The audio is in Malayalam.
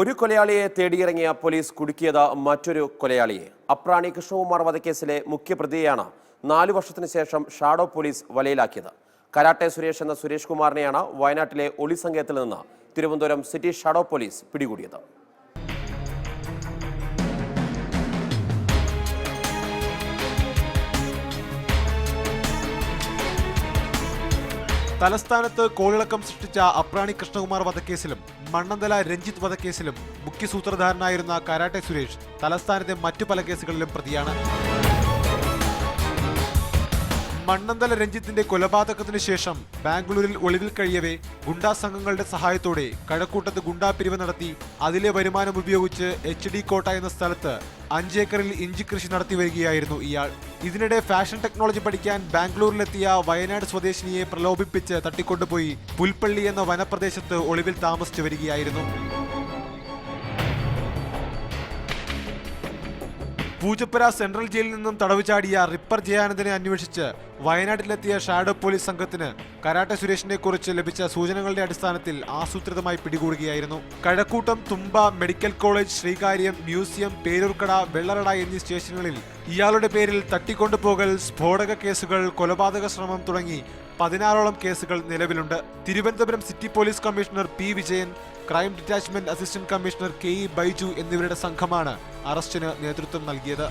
ഒരു കൊലയാളിയെ തേടിയിറങ്ങിയ പോലീസ് കുടുക്കിയത് മറ്റൊരു കൊലയാളിയെ. അപ്രാണി കൃഷ്ണകുമാർ വധക്കേസിലെ മുഖ്യപ്രതിയെയാണ് നാലു വർഷത്തിനു ശേഷം ഷാഡോ പോലീസ് വലയിലാക്കിയത്. കരാട്ടെ സുരേഷ് എന്ന സുരേഷ് കുമാറിനെയാണ് വയനാട്ടിലെ ഒളി സംഘത്തിൽ നിന്ന് തിരുവനന്തപുരം സിറ്റി ഷാഡോ പോലീസ് പിടികൂടിയത്. തലസ്ഥാനത്ത് കോളിളക്കം സൃഷ്ടിച്ച അപ്രാണി കൃഷ്ണകുമാർ വധക്കേസിലും മണ്ണന്തല രഞ്ജിത്ത് വധക്കേസിലും മുഖ്യ സൂത്രധാരനായിരുന്ന കരാട്ടെ സുരേഷ് തലസ്ഥാനത്തെ മറ്റു പല കേസുകളിലും പ്രതിയാണ്. മണ്ണന്തല രഞ്ജിത്തിന്റെ കൊലപാതകത്തിന് ശേഷം ബാംഗ്ലൂരിൽ ഒളിവിൽ കഴിയവേ ഗുണ്ടാ സംഘങ്ങളുടെ സഹായത്തോടെ കഴക്കൂട്ടത്ത് ഗുണ്ടാ പിരിവ് നടത്തി അതിലെ വരുമാനം ഉപയോഗിച്ച് എച്ച് ഡി കോട്ട എന്ന സ്ഥലത്ത് അഞ്ചേക്കറിൽ ഇഞ്ചി കൃഷി നടത്തി വരികയായിരുന്നു ഇയാൾ. ഇതിനിടെ ഫാഷൻ ടെക്നോളജി പഠിക്കാൻ ബാംഗ്ലൂരിലെത്തിയ വയനാട് സ്വദേശിനിയെ പ്രലോഭിപ്പിച്ച് തട്ടിക്കൊണ്ടുപോയി പുൽപ്പള്ളി എന്ന വനപ്രദേശത്ത് ഒളിവിൽ താമസിച്ചു വരികയായിരുന്നു. പൂജപ്പുര സെൻട്രൽ ജയിലിൽ നിന്നും തടവ് ചാടിയ റിപ്പർ ജയാനന്ദനെ അന്വേഷിച്ച് വയനാട്ടിലെത്തിയ ഷാഡോ പോലീസ് സംഘത്തിന് കരാട്ട സുരേഷിനെ കുറിച്ച് ലഭിച്ച സൂചനകളുടെ അടിസ്ഥാനത്തിൽ ആസൂത്രിതമായി പിടികൂടുകയായിരുന്നു. Kazhakuttam Thumba medical college Sreekaryam museum Peroorkada Vellarada എന്നീ സ്റ്റേഷനുകളിൽ ഇയാളുടെ പേരിൽ തട്ടിക്കൊണ്ടുപോകൽ സ്ഫോടക കേസുകൾ കൊലപാതക ശ്രമം തുടങ്ങി പതിനാറോളം കേസുകൾ നിലവിലുണ്ട്. Thiruvananthapuram city police commissioner P Vijayan crime detachment assistant commissioner K E Baiju എന്നിവരുടെ സംഘമാണ് അറസ്റ്റിന് നേതൃത്വം നൽകിയത്.